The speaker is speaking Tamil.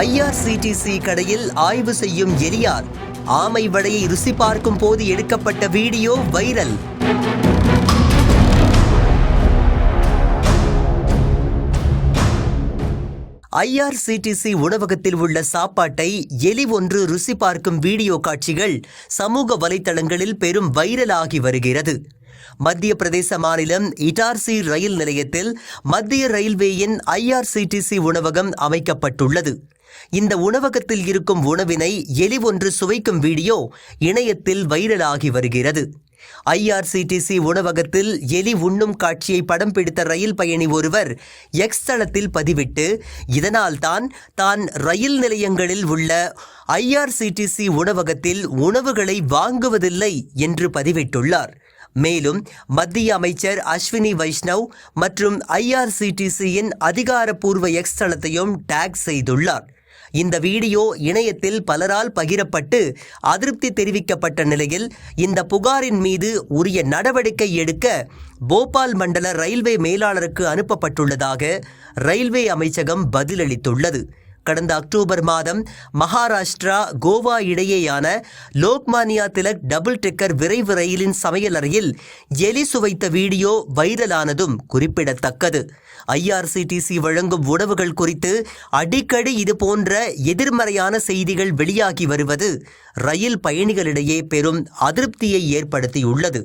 ஐஆர்சிடிசி கடையில் ஆய்வு செய்யும் எலியார் ஆமை வடையை ருசி பார்க்கும் போது எடுக்கப்பட்ட வீடியோ வைரல். ஐஆர்சிடிசி உணவகத்தில் உள்ள சாப்பாட்டை எலி ஒன்று ருசி பார்க்கும் வீடியோ காட்சிகள் சமூக வலைத்தளங்களில் பெரும் வைரலாகி வருகிறது. மத்திய பிரதேச மாநிலம் இட்டார்சி ரயில் நிலையத்தில் மத்திய ரயில்வேயின் ஐஆர்சிடிசி உணவகம் அமைக்கப்பட்டுள்ளது. இந்த உணவகத்தில் இருக்கும் உணவினை எலி ஒன்று சுவைக்கும் வீடியோ இணையத்தில் வைரலாகி வருகிறது. ஐஆர்சிடிசி உணவகத்தில் எலி உண்ணும் காட்சியை படம் பிடித்த ரயில் பயணி ஒருவர் எக்ஸ் தளத்தில் பதிவிட்டு இதனால்தான் தான் ரயில் நிலையங்களில் உள்ள ஐஆர்சிடிசி உணவகத்தில் உணவுகளை வாங்குவதில்லை என்று பதிவிட்டுள்ளார். மேலும் மத்திய அமைச்சர் அஸ்வினி வைஷ்ணவ் மற்றும் ஐஆர்சிடிசியின் அதிகாரப்பூர்வ எக்ஸ் தளத்தையும் டேக் செய்துள்ளார். இந்த வீடியோ இணையத்தில் பலரால் பகிரப்பட்டு அதிருப்தி தெரிவிக்கப்பட்ட நிலையில் இந்த புகாரின் மீது உரிய நடவடிக்கை எடுக்க போபால் மண்டல ரயில்வே மேலாளருக்கு அனுப்பப்பட்டுள்ளதாக ரயில்வே அமைச்சகம் பதிலளித்துள்ளது. கடந்த அக்டோபர் மாதம் மகாராஷ்டிரா கோவா இடையேயான லோக்மானியா திலக் டபுள் டெக்கர் விரைவு ரயிலின் சமையலறையில் எலி சுவைத்த வீடியோ வைரலானதும் குறிப்பிடத்தக்கது. ஐஆர்சிடிசி வழங்கும் உணவுகள் குறித்து அடிக்கடி இது போன்ற எதிர்மறையான செய்திகள் வெளியாகி வருவது ரயில் பயணிகளிடையே பெரும் அதிருப்தியை ஏற்படுத்தியுள்ளது.